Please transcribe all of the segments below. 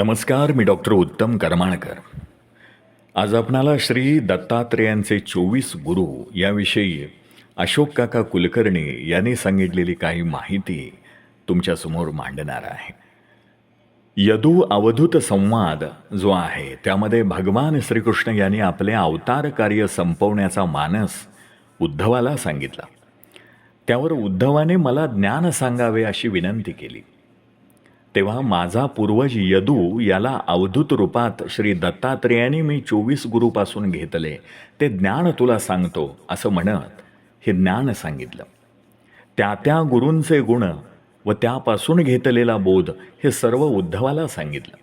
नमस्कार मी डॉक्टर उत्तम करमाळकर आज आपणाला श्री दत्तात्रेयांचे चोवीस गुरु याविषयी अशोक काका कुलकर्णी यांनी सांगितलेली काही माहिती तुमच्यासमोर मांडणार आहे. यदू अवधूत संवाद जो आहे त्यामध्ये भगवान श्रीकृष्ण यांनी आपले अवतार कार्य संपवण्याचा मानस उद्धवाला सांगितला. त्यावर उद्धवाने मला ज्ञान सांगावे अशी विनंती केली. तेव्हा माझा पूर्वज यदू याला अवधूत रूपात श्री दत्तात्रेयाने मी चोवीस गुरुपासून घेतले. ते ज्ञान तुला सांगतो असं म्हणत हे ज्ञान सांगितलं. त्या त्या गुरूंचे गुण व त्यापासून घेतलेला बोध हे सर्व उद्धवाला सांगितलं.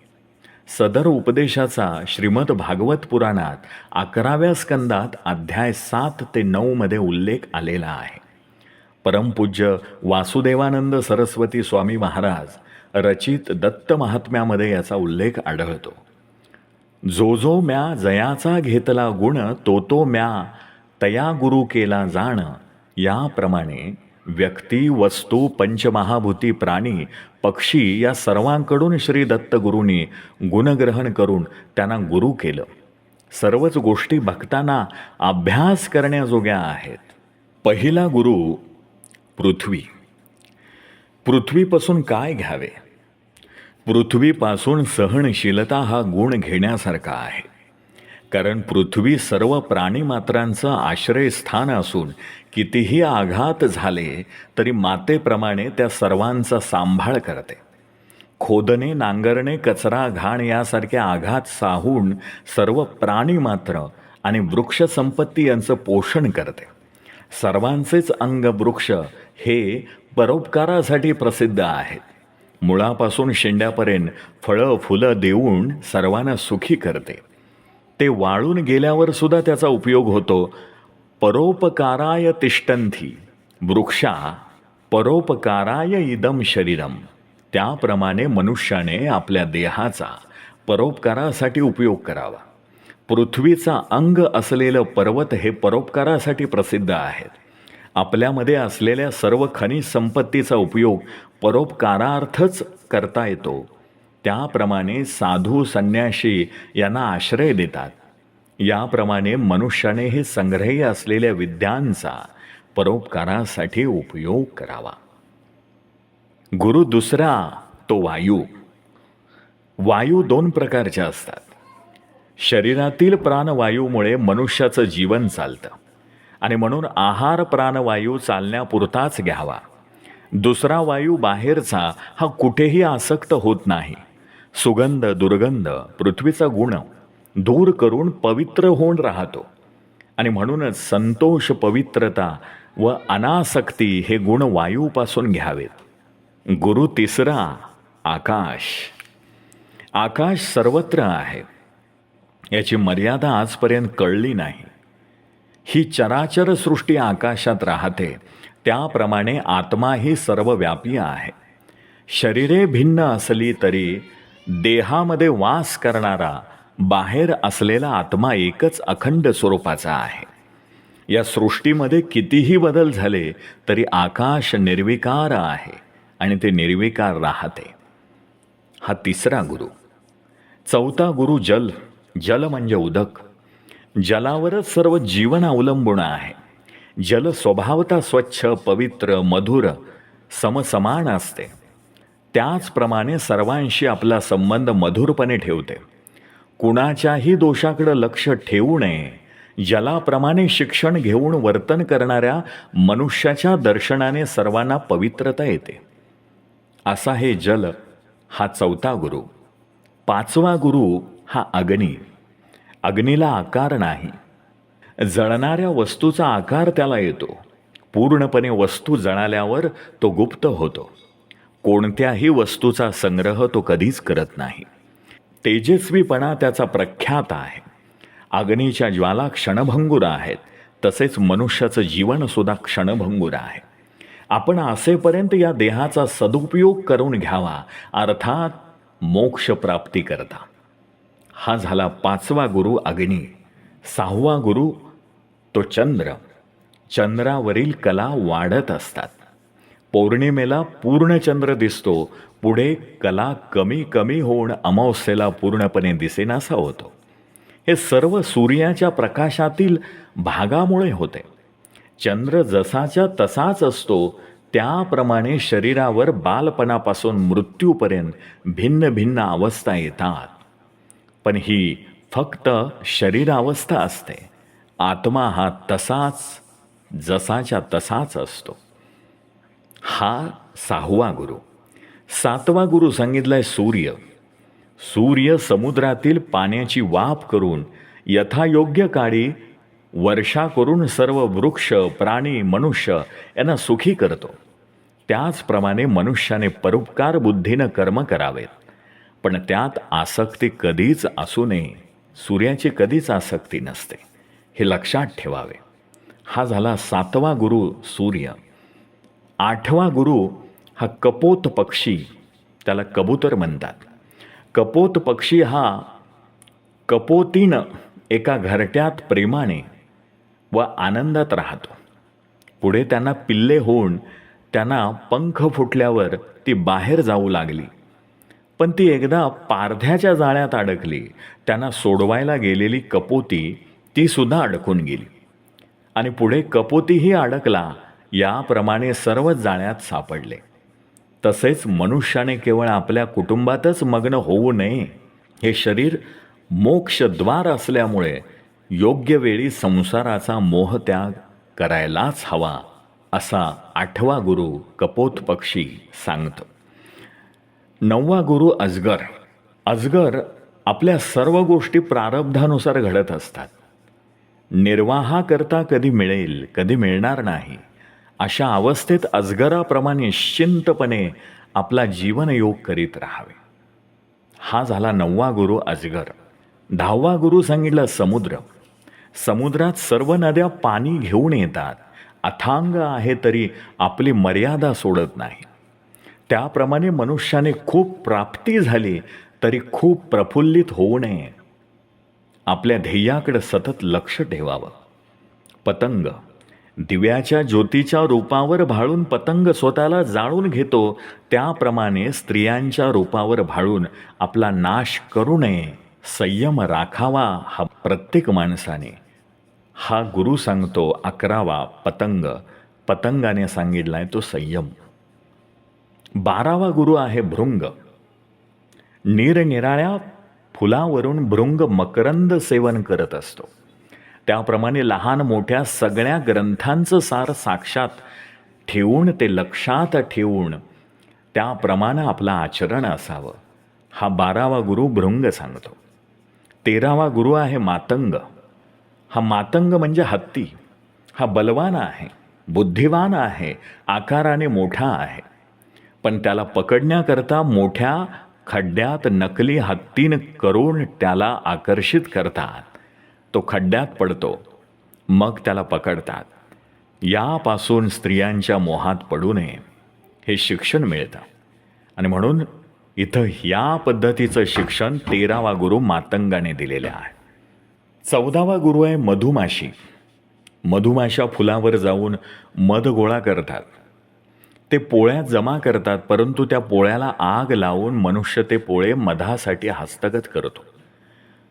सदर उपदेशाचा श्रीमद भागवत पुराणात अकराव्या स्कंदात अध्याय सात ते नऊमध्ये उल्लेख आलेला आहे. परमपूज्य वासुदेवानंद सरस्वती स्वामी महाराज रचित दत्त महात्म्यामध्ये याचा उल्लेख आढळतो. जो जो म्या जयाचा घेतला गुण तो तो म्या तया गुरु केला जाण. याप्रमाणे व्यक्ती वस्तू पंचमहाभूती प्राणी पक्षी या सर्वांकडून श्री दत्तगुरूंनी गुणग्रहण करून त्यांना गुरु केलं. सर्वच गोष्टी बघताना अभ्यास करण्याजोग्या आहेत. पहिला गुरु पृथ्वी. पृथ्वीपासून काय घ्यावे? पृथ्वीपासून सहनशीलता हा गुण घेण्यासारखा आहे. कारण पृथ्वी सर्व प्राणीमात्रांचं आश्रयस्थान असून कितीही आघात झाले तरी मातेप्रमाणे त्या सर्वांचा सांभाळ करते. खोदणे नांगरणे कचरा घाण यासारखे आघात साहून सर्व प्राणी मात्र आणि वृक्षसंपत्ती यांचं पोषण करते. सर्वांचेच अंग वृक्ष हे परोपकारासाठी प्रसिद्ध आहेत. मुळापासून शेंड्यापर्यंत फळं फुलं देऊन सर्वांना सुखी करते. ते वाळून गेल्यावर सुद्धा त्याचा उपयोग होतो. परोपकाराय तिष्ठंथी वृक्षा परोपकाराय इदम शरीरम. त्याप्रमाणे मनुष्याने आपल्या देहाचा परोपकारासाठी उपयोग करावा. पृथ्वीचा अंग असलेलं पर्वत हे परोपकारासाठी प्रसिद्ध आहेत. आपल्यामध्ये असलेल्या सर्व खनिज संपत्तीचा उपयोग परोपकारार्थच करता येतो. त्याप्रमाणे साधू संन्याशी यांना आश्रय देतात. याप्रमाणे मनुष्याने हे संग्रही असलेल्या विद्यांचा परोपकारासाठी उपयोग करावा. गुरु दुसरा तो वायू. वायू दोन प्रकारच्या असतात. शरीरातील प्राणवायूमुळे मनुष्याचं जीवन चालतं. आणि म्हणून आहार प्राणवायू चालण्यापुरताच घ्यावा. दुसरा वायू बाहेरचा हा कुठेही आसक्त होत नाही. सुगंध दुर्गंध पृथ्वीचा गुण दूर करून पवित्र होऊन राहतो. आणि म्हणूनच संतोष पवित्रता व अनासक्ती हे गुण वायूपासून घ्यावेत. गुरु तिसरा आकाश. आकाश सर्वत्र आहे. याची मर्यादा आजपर्यंत कळली नाही. ही चराचर सृष्टी आकाशात राहते. त्याप्रमाणे आत्मा ही सर्वव्यापी आहे. शरीरे भिन्न असली तरी देहामध्ये वास करणारा बाहेर असलेला आत्मा एकच अखंड स्वरूपाचा आहे. या सृष्टीमध्ये कितीही बदल झाले तरी आकाश निर्विकार आहे आणि ते निर्विकार राहते. हा तिसरा गुरु. चौथा गुरु जल. जल म्हणजे उदक. जलावरच सर्व जीवन अवलंबून आहे. जल स्वभावता स्वच्छ पवित्र मधुर समसमान असते. त्याचप्रमाणे सर्वांशी आपला संबंध मधुरपणे ठेवते. कुणाच्याही दोषाकडं लक्ष ठेवू नये. जलाप्रमाणे शिक्षण घेऊन वर्तन करणाऱ्या मनुष्याच्या दर्शनाने सर्वांना पवित्रता येते. असा हे जल हा चौथा गुरु. पाचवा गुरु हा अग्नी. अग्नीला आकार नाही. जळणाऱ्या वस्तूचा आकार त्याला येतो. पूर्णपणे वस्तू जळाल्यावर तो गुप्त होतो. कोणत्याही वस्तूचा संग्रह तो कधीच करत नाही. तेजस्वीपणा त्याचा प्रख्यात आहे. अग्नीच्या ज्वाला क्षणभंगूर आहेत. तसेच मनुष्याचं जीवनसुद्धा क्षणभंगूर आहे. आपण असेपर्यंत या देहाचा सदुपयोग करून घ्यावा. अर्थात मोक्षप्राप्ती करता. हा झाला पाचवा गुरु अग्नी. सहावा गुरु तो चंद्र. चंद्रावरील कला वाढत असतात. पौर्णिमेला पूर्ण चंद्र दिसतो. पुढे कला कमी कमी होऊन अमावस्येला पूर्णपणे दिसेनासा होतो. हे सर्व सूर्याच्या प्रकाशातील भागामुळे होते. चंद्र जसाच्या तसाच असतो. त्याप्रमाणे शरीरावर बालपणापासून मृत्यूपर्यंत भिन्न भिन्न अवस्था येतात. पण ही फक्त शरीरावस्था असते. आत्मा हा तसाच जसाच्या तसाच असतो. हा सहावा गुरु. सातवा गुरु सांगितलाय सूर्य. सूर्य समुद्रातील पाण्याची वाफ करून यथायोग्य काळी वर्षा करून सर्व वृक्ष प्राणी मनुष्य यांना सुखी करतो. त्याचप्रमाणे मनुष्याने परोपकार बुद्धीनं कर्म करावेत. पण त्यात आसक्ती कधीच असू नये. सूर्याची कधीच आसक्ती नसते. हे लक्षात ठेवावे. हा झाला सातवा गुरु सूर्य. आठवा गुरु हा कपोत पक्षी. त्याला कबूतर म्हणतात. कपोत पक्षी हा कपोतीनं एका घरट्यात प्रेमाने व आनंदात राहतो. पुढे त्यांना पिल्ले होऊन त्यांना पंख फुटल्यावर ती बाहेर जाऊ लागली. पण ती एकदा पारध्याच्या जाळ्यात अडकली. त्यांना सोडवायला गेलेली कपोती ती सुद्धा अडकून गेली. आणि पुढे कपोतीही अडकला याप्रमाणे सर्वच जाळ्यात सापडले. तसेच मनुष्याने केवळ आपल्या कुटुंबातच मग्न होऊ नये हे शरीर मोक्षद्वार असल्यामुळे योग्य वेळी संसाराचा मोहत्याग करायलाच हवा असा आठवा गुरु कपोत पक्षी सांगतो. नववा गुरु अजगर अजगर आपल्या सर्व गोष्टी प्रारब्धानुसार घडत असतात. निर्वाहाकरता कधी मिळेल कधी मिळणार नाही. अशा अवस्थेत अजगराप्रमाणे निश्चिंतपणे आपला जीवनयोग करीत राहावे. हा झाला नववा गुरु अजगर दहावा गुरु सांगितला समुद्र. समुद्रात सर्व नद्या पाणी घेऊन येतात. अथांग आहे तरी आपली मर्यादा सोडत नाही त्याप्रमाणे मनुष्याने खूप प्राप्ती झाली तरी खूप प्रफुल्लित होऊ नये. आपल्या ध्येयाकडे सतत लक्ष ठेवावं. पतंग. दिव्याच्या ज्योतीच्या रूपावर भाळून पतंग स्वतःला जाळून घेतो त्याप्रमाणे स्त्रियांच्या रूपावर भाळून आपला नाश करू नये. संयम राखावा हा प्रत्येक माणसाने. हा गुरु सांगतो अकरावा पतंग. पतंगाने सांगितला आहे तो संयम. बारावा गुरु आहे भृंग. निरनिराळ्या फुलावरून भृंग मकरंद सेवन करत असतो. त्याप्रमाणे लहान मोठ्या सगळ्या ग्रंथांचं सार साक्षात ठेवून ते लक्षात ठेवून त्याप्रमाणे आपलं आचरण असावं. हा बारावा गुरु भृंग सांगतो. तेरावा गुरु आहे मातंग. हा मातंग म्हणजे हत्ती. हा बलवान आहे बुद्धिवान आहे आकाराने मोठा आहे. पण त्याला पकडण्याकरता मोठ्या खड्ड्यात नकली हत्तीन करून त्याला आकर्षित करतात. तो खड्ड्यात पडतो. मग त्याला पकडतात. यापासून स्त्रियांच्या मोहात पडू नये. हे शिक्षण मिळतं. आणि म्हणून इथं या पद्धतीचं शिक्षण तेरावा गुरु मातंगाने दिलेलं आहे. चौदावा गुरु आहे मधुमाशी. मधुमाशा फुलावर जाऊन मध गोळा करतात. ते पोळ्या जमा करतात परंतु त्या पोळ्याला आग लावून मनुष्य ते पोळे मधासाठी हस्तगत करतो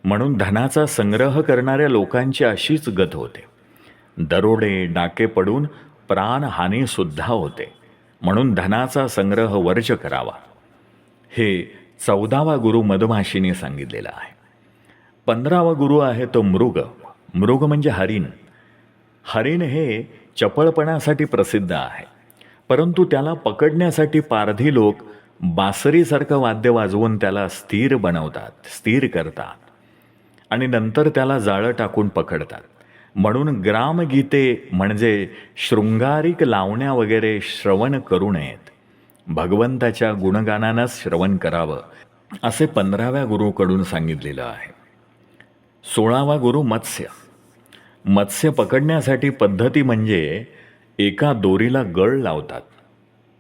म्हणून धनाचा संग्रह करणाऱ्या लोकांची अशीच गत होते. दरोडे डाके पडून प्राणहानीसुद्धा होते. म्हणून धनाचा संग्रह वर्ज करावा. हे चौदावा गुरु मधमाशीने सांगितलेलं आहे. पंधरावा गुरु आहे तो मृग. मृग म्हणजे हरिण. हरिण हे चपळपणासाठी प्रसिद्ध आहे. परंतु त्याला पकडण्यासाठी पारधी लोक बासरीसारखं वाद्य वाजवून त्याला स्थिर बनवतात स्थिर करतात. आणि नंतर त्याला जाळं टाकून पकडतात. म्हणून ग्रामगीते म्हणजे शृंगारिक लावण्या वगैरे श्रवण करू नयेत. भगवंताच्या गुणगानानंच श्रवण करावं असे पंधराव्या गुरुकडून सांगितलेलं आहे. सोळावा गुरु मत्स्य. मत्स्य पकडण्यासाठी पद्धती म्हणजे एका दोरीला गळ लावतात.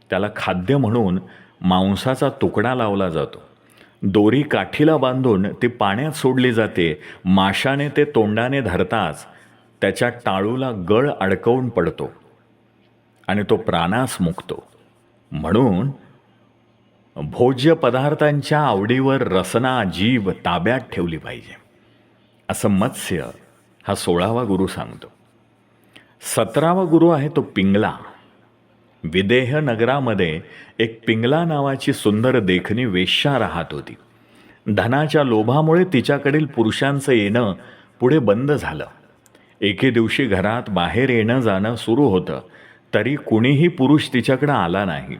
त्याला खाद्य म्हणून मांसाचा तुकडा लावला जातो. दोरी काठीला बांधून ती पाण्यात सोडली जाते. माशाने ते तोंडाने धरताच त्याच्या टाळूला गळ अडकवून पडतो आणि तो प्राणास मुकतो. म्हणून भोज्य पदार्थांच्या आवडीवर रसना जीभ ताब्यात ठेवली पाहिजे. असं मत्स्य हा सोळावा गुरु सांगतो. सतरावा गुरु आहे तो पिंगला. विदेह नगरामध्ये एक पिंगला नावाची सुंदर देखणी वेश्या राहत होती. धनाच्या लोभामुळे तिच्याकडील पुरुषांचं येणं पुढे बंद झालं. एके दिवशी घरात बाहेर येणं जाणं सुरू होतं तरी कुणीही पुरुष तिच्याकडं आला नाही.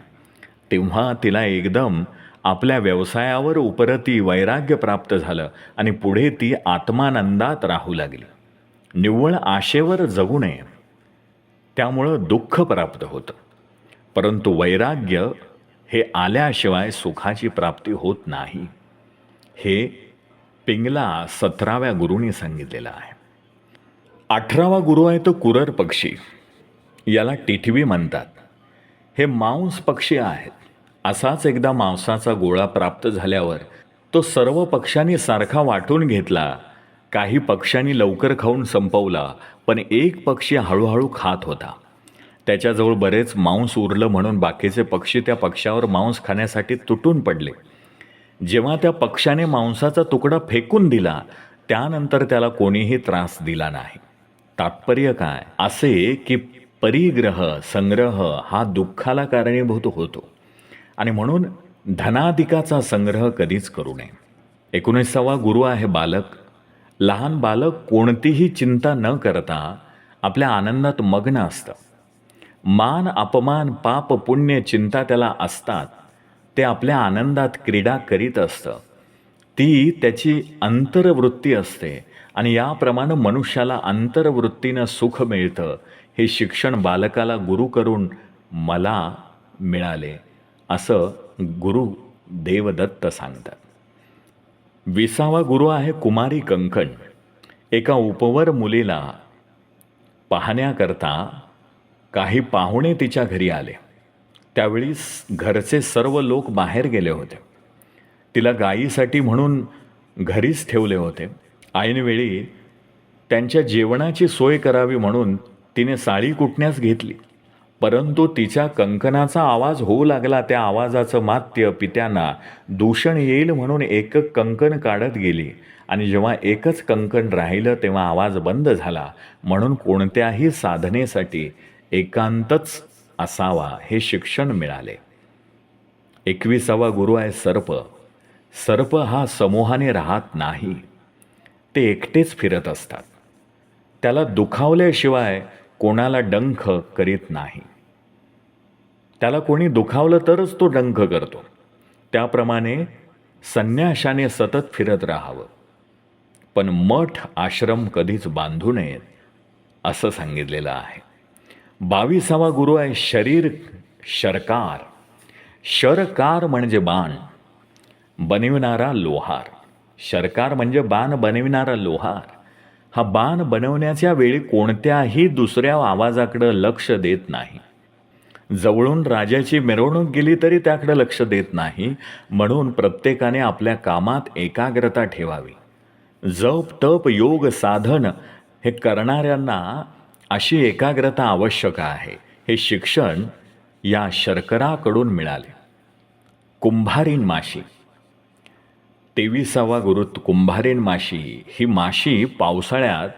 तेव्हा तिला एकदम आपल्या व्यवसायावर उपरती वैराग्य प्राप्त झालं आणि पुढे ती आत्मानंदात राहू लागली. निव्वळ आशेवर जगू नये. त्यामुळं दुःख प्राप्त होतं. परंतु वैराग्य हे आल्याशिवाय सुखाची प्राप्ती होत नाही. हे पिंगला सतराव्या गुरुनी सांगितलेलं आहे. अठरावा गुरु आहे तो कुरर पक्षी. याला टिठवी म्हणतात. हे मांस पक्षी आहेत. असाच एकदा मांसाचा गोळा प्राप्त झाल्यावर तो सर्व पक्ष्यांनी सारखा वाटून घेतला काही पक्ष्यांनी लवकर खाऊन संपवला पण एक पक्षी हळूहळू खात होता. त्याच्याजवळ बरेच मांस उरलं म्हणून बाकीचे पक्षी त्या पक्षावर मांस खाण्यासाठी तुटून पडले. जेव्हा त्या पक्षाने मांसाचा तुकडा फेकून दिला त्यानंतर त्याला कोणीही त्रास दिला नाही. तात्पर्य काय? असे की परिग्रह संग्रह हा दुःखाला कारणीभूत होतो. आणि म्हणून धनाधिकाचा संग्रह कधीच करू नये. एकोणीसावा गुरु आहे बालक. लहान बालक कोणतीही चिंता न करता आपल्या आनंदात मग्न असतं. मान अपमान पाप पुण्य चिंता त्याला असतात. ते आपल्या आनंदात क्रीडा करीत असतं. ती त्याची अंतरवृत्ती असते आणि याप्रमाणे मनुष्याला अंतरवृत्तीनं सुख मिळतं. हे शिक्षण बालकाला गुरु करून मला मिळाले असं गुरु देवदत्त सांगतात. विसावा गुरु आहे कुमारी कंकण. एका उपवर मुलीला पाहण्याकरता काही पाहुणे तिच्या घरी आले. त्यावेळी घरचे सर्व लोक बाहेर गेले होते. तिला गायीसाठी म्हणून घरीच ठेवले होते. ऐनवेळी त्यांच्या जेवणाची सोय करावी म्हणून तिने साळी कुटण्यास घेतली. परंतु तिच्या कंकणाचा आवाज होऊ लागला त्या आवाजाचं मात्य पित्यांना दूषण येईल म्हणून एक कंकण काढत गेली. आणि जेव्हा एकच कंकण राहिलं तेव्हा आवाज बंद झाला. म्हणून कोणत्याही साधनेसाठी एकांतच असावा हे शिक्षण मिळाले. एकविसावा गुरु आहे सर्प. सर्प हा समूहाने राहत नाही. ते एकटेच फिरत असतात. त्याला दुखावल्याशिवाय कोणाला डंख करीत नाही. त्याला कोणी दुखावलं तरच तो डंख करतो. त्याप्रमाणे संन्याशाने सतत फिरत राहावं. पण मठ आश्रम कधीच बांधू नयेत असं सांगितलेलं आहे. बावीसावा गुरु आहे शरीर शरकार. शरकार म्हणजे बाण बनविणारा लोहार. शरकार म्हणजे बाण बनविणारा लोहार. हा बाण बनवण्याच्या वेळी कोणत्याही दुसऱ्या आवाजाकडं लक्ष देत नाही. जवळून राजाची मिरवणूक गेली तरी त्याकडे लक्ष देत नाही म्हणून प्रत्येकाने आपल्या कामात एकाग्रता ठेवावी. जप तप योग साधन हे करणाऱ्यांना अशी एकाग्रता आवश्यक आहे. हे शिक्षण या शर्कराकडून मिळाले. कुंभारीन माशी. तेविसावा गुरु कुंभारीन माशी ही माशी पावसाळ्यात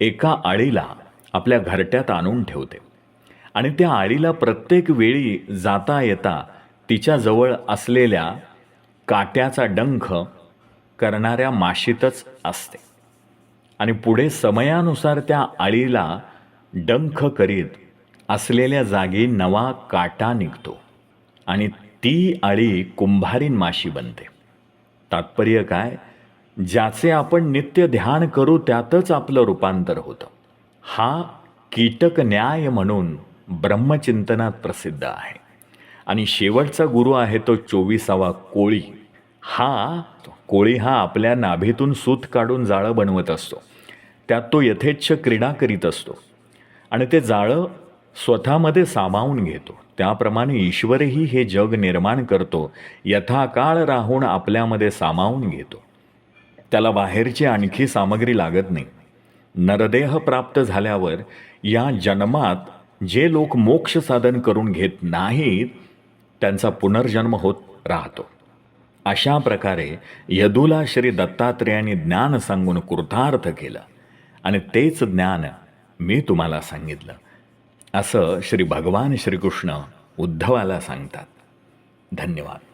एका आळीला आपल्या घरट्यात आणून ठेवते. आणि त्या आळीला प्रत्येक वेळी जाता येता तिच्याजवळ असलेल्या काट्याचा डंख करणाऱ्या माशीतच असते. आणि पुढे समयानुसार त्या आळीला डंख करीत असलेल्या जागी नवा काटा निघतो आणि ती आळी कुंभारीन माशी बनते. तात्पर्य काय? ज्याचे आपण नित्य ध्यान करू त्यातच आपलं रूपांतर होतं. हा कीटक न्याय म्हणून ब्रह्मचिंतनात प्रसिद्ध आहे. आणि शेवटचा गुरु आहे तो चोवीसावा कोळी. हा कोळी हा आपल्या नाभीतून सूत काढून जाळं बनवत असतो. त्यात तो यथेच्छ क्रीडा करीत असतो. आणि ते जाळं स्वतःमध्ये सामावून घेतो. त्याप्रमाणे ईश्वरही हे जग निर्माण करतो. यथाकाळ राहून आपल्यामध्ये सामावून घेतो. त्याला बाहेरची आणखी सामग्री लागत नाही. नरदेह प्राप्त झाल्यावर या जन्मात जे लोक मोक्ष साधन करून घेत नाहीत त्यांचा पुनर्जन्म होत राहतो. अशा प्रकारे यदूला श्री दत्तात्रेयांनी ज्ञान सांगून कृतार्थ केलं. आणि तेच ज्ञान मी तुम्हाला सांगितलं. असं श्री भगवान श्रीकृष्ण उद्धवाला सांगतात. धन्यवाद.